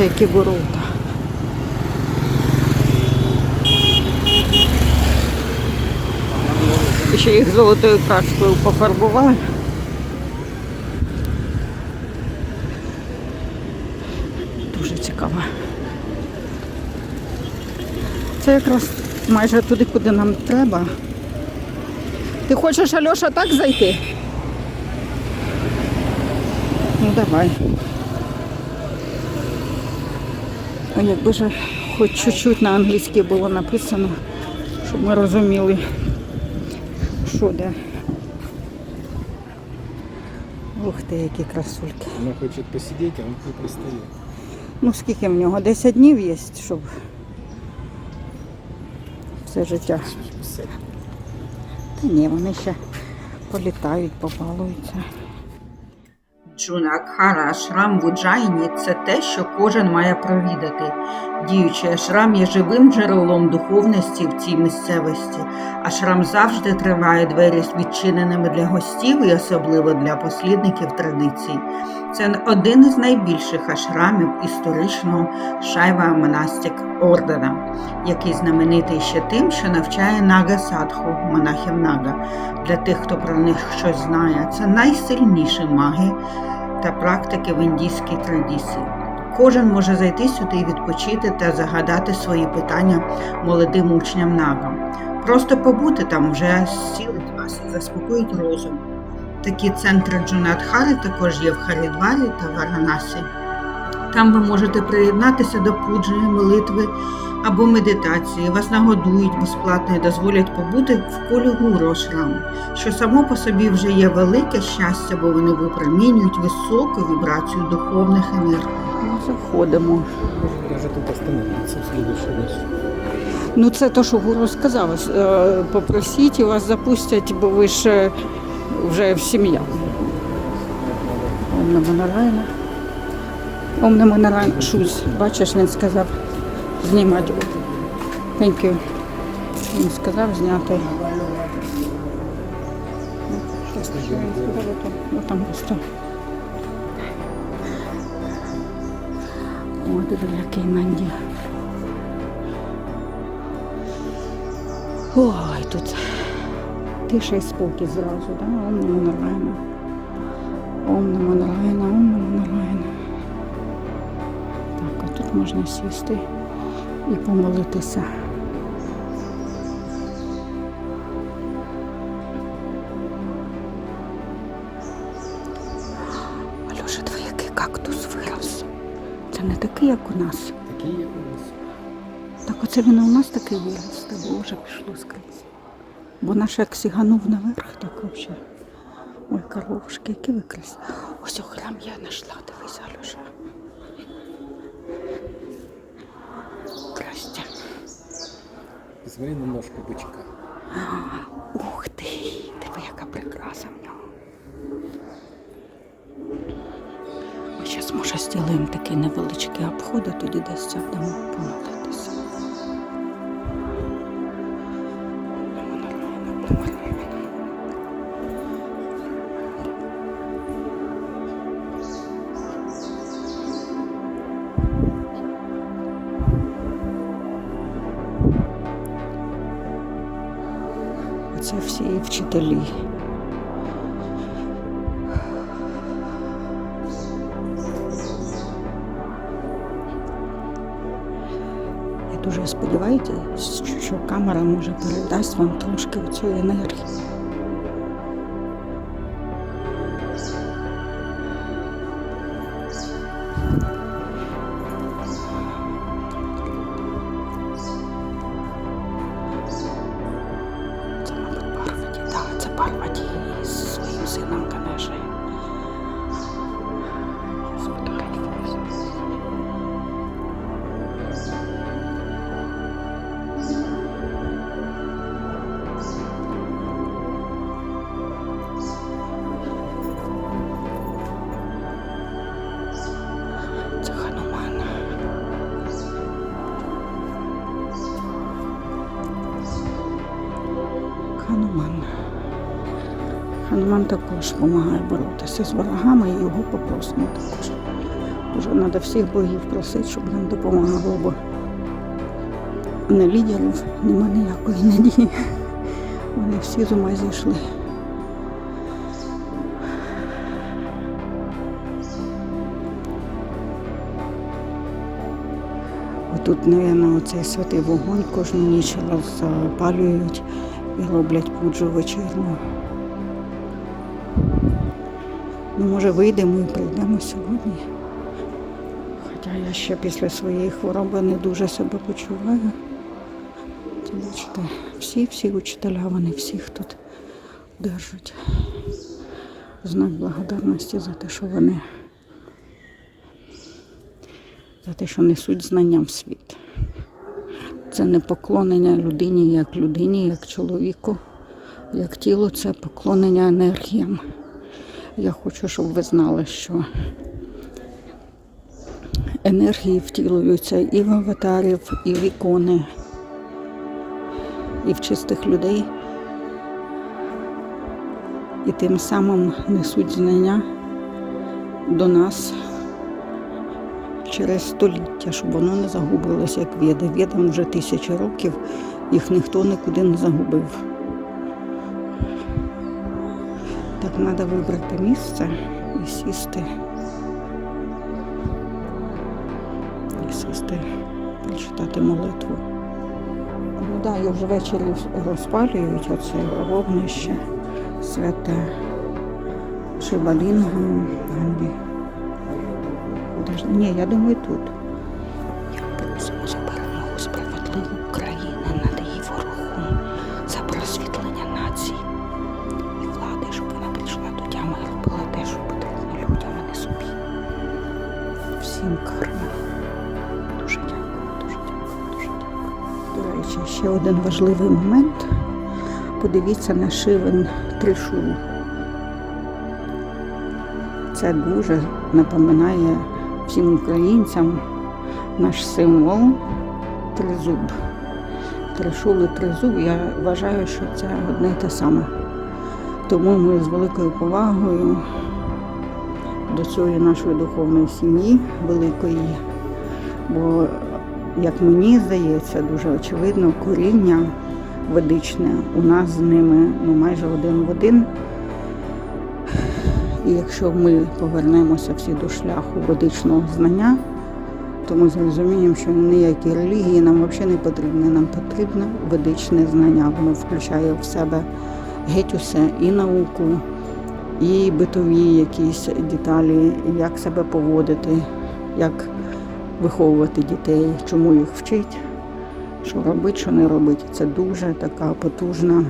Дивіться, які ворота. Ще їх золотою краскою пофарбували. Дуже цікаво. Це якраз майже туди, куди нам треба. Ти хочеш, Альоша, так зайти? Ну давай. А якби ж хоч чуть-чуть на англійській було написано, щоб ми розуміли, що де. Ух ти, які красульки. Она хочет посидеть, а он не пристает. Ну скільки в нього? 10 днів є, щоб все життя. Та ні, вони ще політають, побалуються. Джунакхара ашрам в це те, що кожен має провідати. Діючий ашрам є живим джерелом духовності в цій місцевості. Ашрам завжди триває двері відчиненими для гостів і особливо для послідників традицій. Це один із найбільших ашрамів історичного шайва монастик ордена, який знаменитий ще тим, що навчає нага садху, монахів нага. Для тих, хто про них щось знає, це найсильніші маги та практики в індійській традиції. Кожен може зайти сюди і відпочити та загадати свої питання молодим учням нагам. Просто побути там вже зцілить вас заспокоїть розум. Такі центри Джунатхари також є в Харідварі та Варанасі. Там ви можете приєднатися до пуджі, молитви або медитації. Вас нагодують безплатно і дозволять побути в колі гуру ашраму, що само по собі вже є велике щастя, бо вони випромінюють високу вібрацію духовних енергій. Ми заходимо. Даже тут остановиться в следующий раз. Ну, це те, що гуру сказав. Е, Попросіть і вас запустять, бо ви ж е, вже сім'я. Ом намо Нараяна. Ом намо Нараяна. Шуз. Бачиш, він сказав знімати. Thank you. Він сказав зняти. Ну, там просто. О, диви, який Нанді. Ой, тут тиша і спокій зразу, да? Ом намо Нараяна. Ом намо ом намо. Так, а тут можна сісти і помолитися. Альоша, твій який кактус вирос. Це не такий, як у нас. Такие у нас. Так оце він у нас такий вирос, та Боже, пішло скрізь. Бо наш як сіганув наверх, так взагалі. Ой, коровушки, які ви. Ось у храм я знайшла, дивись, Альоша. Здрасте. На ножку бычка. Ух ти, диви, яка прикраса в нього. Ми зараз, може, зробимо такий невеличкий обход, а тоді десь сядемо помолитися. Оце всі вчителі. Я дуже сподіваюся, що Камера може передасть вам трошки цю енергії. Хануман також допомагає боротися з ворогами і його попросимо також. Дуже треба всіх богів просити, щоб нам допомагало, бо на лідерів нема ніякої надії. Вони всі з ума зійшли. Отут, мабуть, оцей святий вогонь кожну ніч запалюють і роблять пуджу вечірню. Ну, може, вийдемо і прийдемо сьогодні. Хоча я ще після своєї хвороби не дуже себе почуваю. Це бачите, всі, всі учителя, вони всіх тут держать. Знак благодарності за те, що вони за те, що несуть знання в світ. Це не поклонення людині як людині, як чоловіку, як тілу, це поклонення енергіям. Я хочу, щоб ви знали, що енергії втілюються і в аватарів, і в ікони, і в чистих людей. І тим самим несуть знання до нас через століття, щоб воно не загубилося, як веди. Ведам вже тисячі років, їх ніхто нікуди не загубив. Треба вибрати місце і сісти. І сісти, прочитати молитву. Ну да, вже ввечері розпалюють оце вогнище святе Шибалінга, Ганбі. Ні, я думаю, тут. Ще один важливий момент. Подивіться на шивен тришул. Це дуже напоминає всім українцям наш символ тризуб. Тришул і тризуб, я вважаю, що це одне й те саме. Тому ми з великою повагою до цієї нашої духовної сім'ї великої, бо, як мені здається, дуже очевидно, коріння ведичне у нас з ними ну, майже один в один. І якщо ми повернемося всі до шляху ведичного знання, то ми зрозуміємо, що ніякі релігії нам взагалі не потрібні. Нам потрібно ведичне знання. Воно включає в себе геть усе і науку, і битові якісь деталі, як себе поводити, як виховувати дітей, чому їх вчить, що робити, що не робити. Це дуже така потужна е,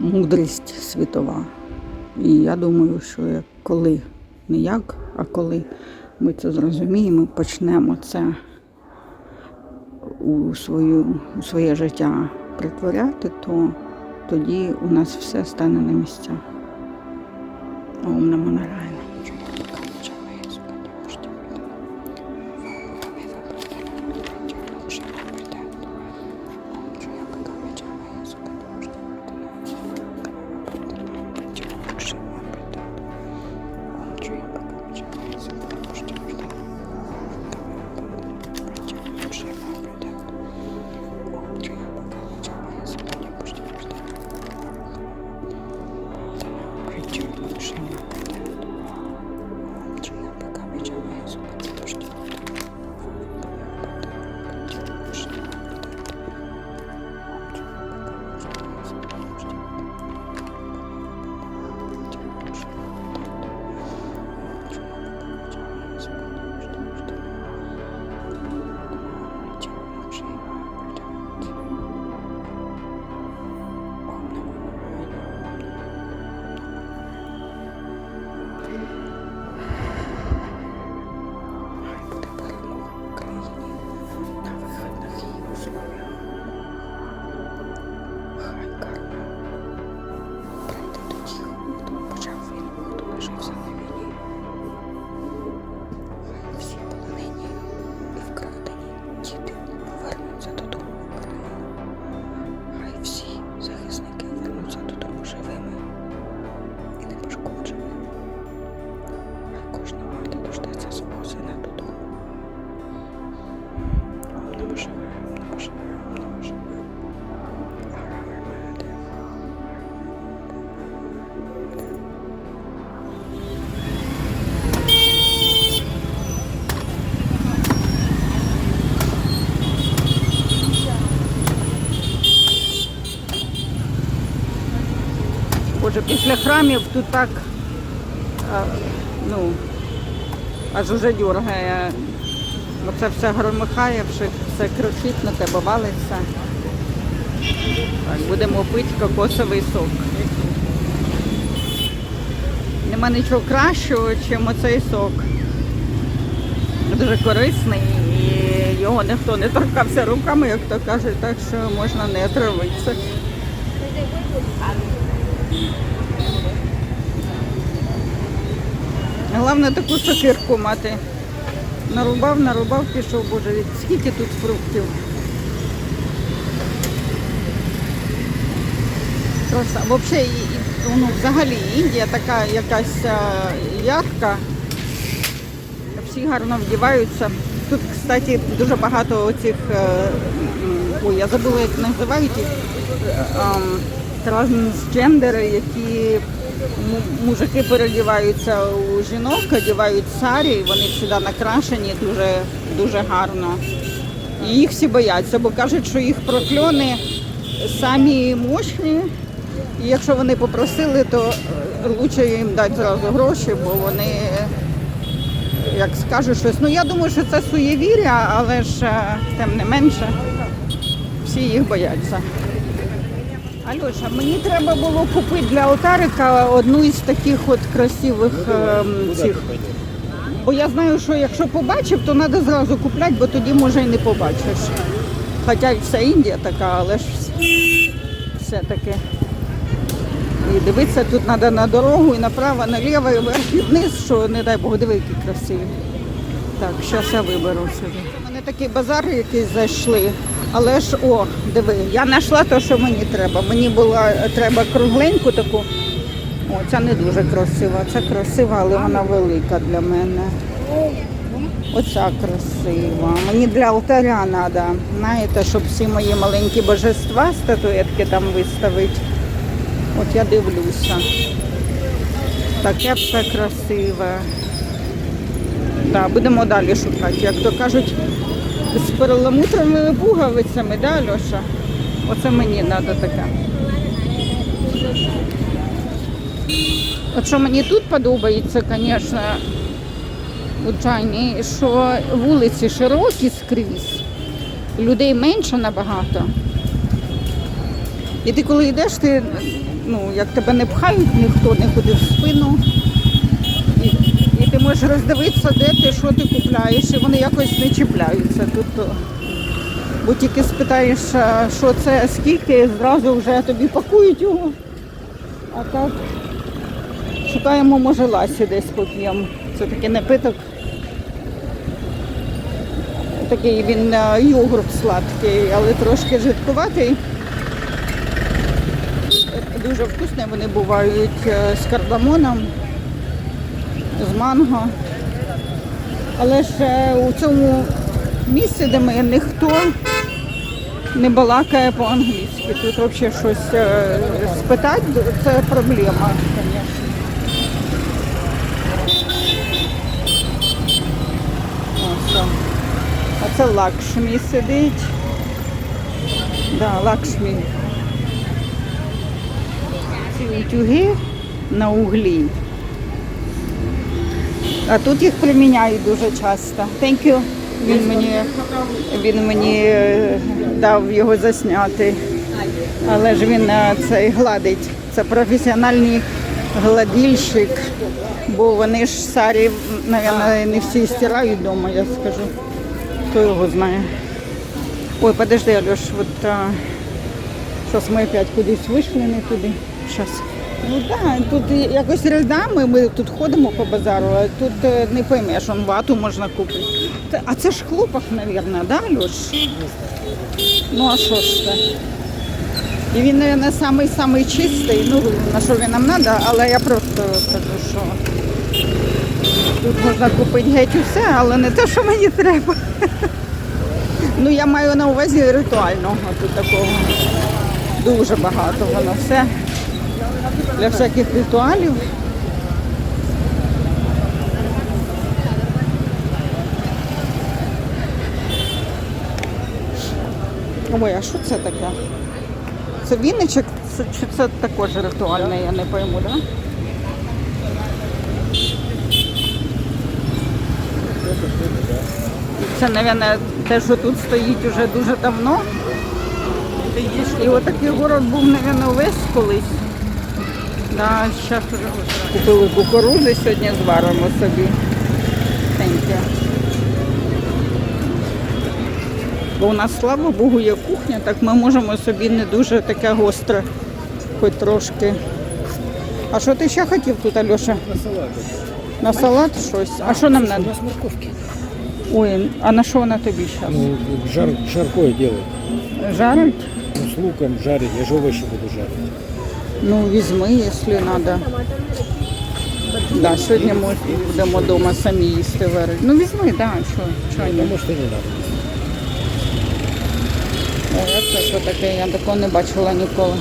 мудрість світова. І я думаю, що коли не як, а коли ми це зрозуміємо, почнемо це у, свою, у своє життя притворяти, то тоді у нас все стане на місця. Ом намо нарайна. Після храмів тут так, ну, аж уже дюргає. Оце все громихає, все, на тебе, валиться. Так, будемо пити кокосовий сок. Нема нічого кращого, ніж оцей сок. Дуже корисний і його ніхто не торкався руками, як то кажуть, так що можна не отравитися. Головне таку сокирку мати. Нарубав, нарубав, пішов, боже, скільки тут фруктів. Краса. Взагалі, ну, взагалі Індія така якась а, ярка. Всі гарно вдіваються. Тут, кстати, дуже багато оцих, е, ой, я забула, як називають їх, е, ем, трансгендери, які мужики переодіваються у жінок, одягають сарі, вони завжди накрашені дуже, дуже гарно. І їх всі бояться, бо кажуть, що їх прокльони самі мощні. І якщо вони попросили, то краще їм дати зразу гроші, бо вони як скажуть щось. Ну я думаю, що це суєвіря, але ж е, тим не менше всі їх бояться. Альоша, мені треба було купити для отарика одну із таких от красивих ем, цих. Бо я знаю, що якщо побачив, то треба зразу купляти, бо тоді може і не побачиш. Хоча й вся Індія така, але ж все-таки. І дивитися тут треба на дорогу і направо, наліво, і вверх, і вниз, що не дай Бог, диви, які красиві. Так, зараз я виберу собі. У мене такий базар якийсь зайшли. Але ж о, диви, я знайшла те, що мені треба. Мені було треба кругленьку таку. О, ця не дуже красива. Ця красива, але вона велика для мене. Оця красива. Мені для алтаря треба. Знаєте, щоб всі мої маленькі божества статуетки там виставити. От я дивлюся. Таке все красиве. Да, будемо далі шукати. Як то кажуть, з перламутровими пуговицями, да, Льоша? Оце мені треба таке. От що мені тут подобається, звісно, у Чайні, що вулиці широкі скрізь, людей менше набагато. І ти коли йдеш, ти, ну, як тебе не пхають, ніхто не ходить в спину. Можеш роздивитися, де ти, що ти купляєш, і вони якось не чіпляються. Тут, бо тільки спитаєш, що це, скільки, зразу вже тобі пакують його. А так шукаємо, може, ласі десь поп'ємо. Це такий напиток. Такий він е, йогурт сладкий, але трошки жидкуватий. Дуже вкусні вони бувають е, з кардамоном, з манго. Але ж у цьому місці, де ми ніхто не балакає по-англійськи. Тут взагалі щось е, спитати, це проблема, звісно. А це лакшмі сидить. Да, лакшмі. Ці утюги на углі. А тут їх приміняють дуже часто. Thank you. Він мені, він мені е, дав його засняти. Але ж він е, цей гладить. Це професіональний гладільщик, бо вони ж сарі, мабуть, не всі стирають вдома, я скажу. Хто його знає. Ой, подожди, Альош, от а, щось ми опять кудись вийшли, не туди. Щас. Ну так, тут якось рядами ми тут ходимо по базару, а тут е, не поймеш, он вату можна купити. А це ж хлопок, мабуть, да, Льош? Ну а що ж це? І він, мабуть, самий самий чистий, ну на що він нам треба, але я просто кажу, що тут можна купити геть усе, але не те, що мені треба. Ну я маю на увазі ритуального тут такого. Дуже багато воно все. Для всяких ритуалів. Ой, а що це таке? Це віничок чи це також ритуальне, я не пойму, так? Да? Це, мабуть, те, що тут стоїть уже дуже давно. І отакий город був, мабуть, весь колись. Да, зараз уже купили кукурузи, сьогодні зваримо собі. Thank. Бо у нас, слава Богу, є кухня, так ми можемо собі не дуже таке гостре, хоч трошки. А що ти ще хотів тут, Альоша? На салат. На салат щось? А що нам У треба? нас морковки. Ой, а на що вона тобі зараз? Ну, жар, жаркое делают. Жарить? Ну, с луком жарить. Я же овощи буду жарить. Ну, візьми, якщо треба. Да, сьогодні ми будемо вдома самі їсти варити. Ну візьми, так, да, що, що ні. И не надо. Ой, це що таке? Я такого не бачила ніколи.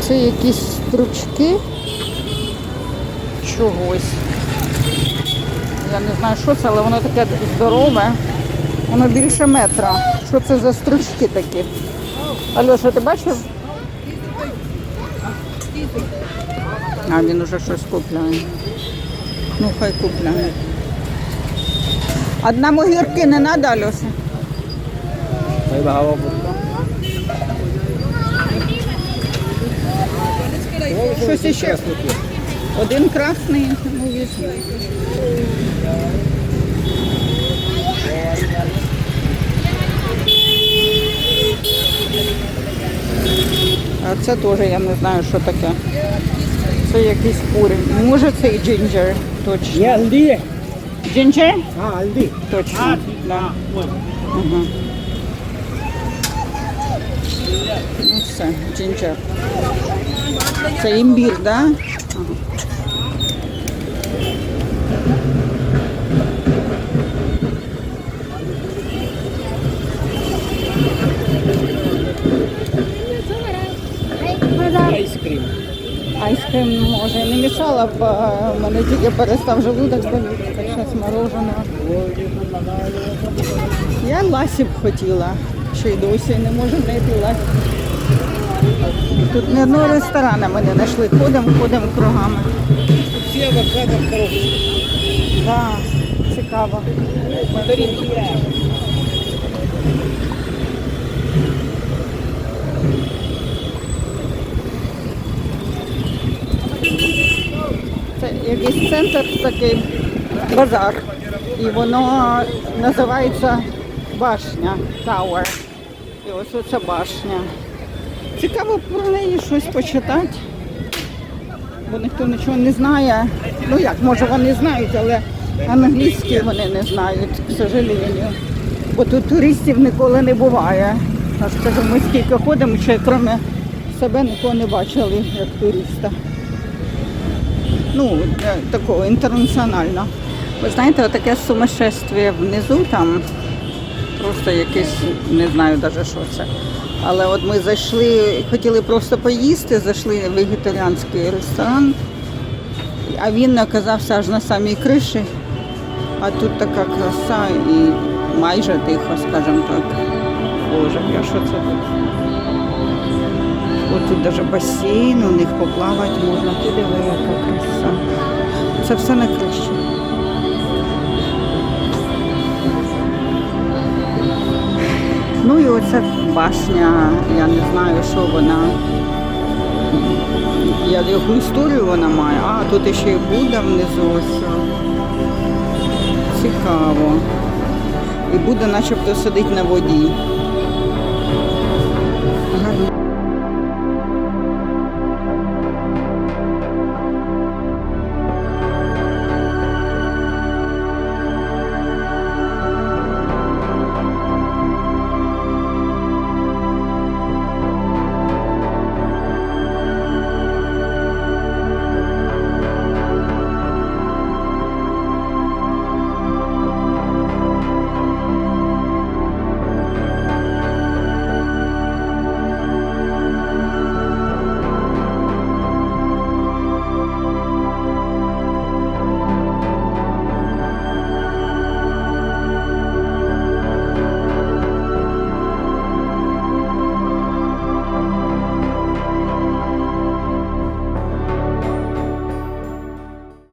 Це якісь стручки чогось. Я не знаю, що це, але воно таке здорове. Воно більше метра. Що це за стручки такі? Альоша, ти бачив? А, він уже щось купляє. Ну, хай купляє. Одна могірки не треба, будет. Щось іще. Один красний, ну А це теж я не знаю, що таке. Це якийсь курень. Може це і джинджер, точно. Алди. Джинджер? А, Алди. Точно. Да. Угу. Ну все, джинджер. Це імбір, так? Да? Ага. Айскрим. Айскрим може не мішала б, в мене тільки перестав желудок боліти, так зараз мороженого. Я ласі б хотіла, ще й досі не можу знайти ласі. Тут не одного ресторану ми не знайшли. Ходимо, ходимо кругами. Все авокадо в коробке. Так, цікаво. Якийсь центр такий базар. І воно називається башня Tower. І ось оця башня. Цікаво про неї щось почитати. Бо ніхто нічого не знає. Ну як, може вони знають, але англійські вони не знають, к сожалению. Бо тут туристів ніколи не буває. Аж ми скільки ходимо, ще крім себе нікого не бачили, як туриста. Ну, е, такого інтернаціонального. Ви знаєте, таке сумасшествие внизу там просто якесь, не знаю навіть що це. Але от ми зайшли, хотіли просто поїсти, зайшли в вегетаріанський ресторан, а він оказався аж на самій криші. А тут така краса і майже тихо, скажімо так. Боже, я що це тут? От тут навіть басейн, у них поплавати можна. Ти диви, яка. Це все на криші. Ну і оця башня, я не знаю, що вона. Я яку історію вона має. А, тут ще й Будда внизу ось. Цікаво. І Будда начебто сидить на воді.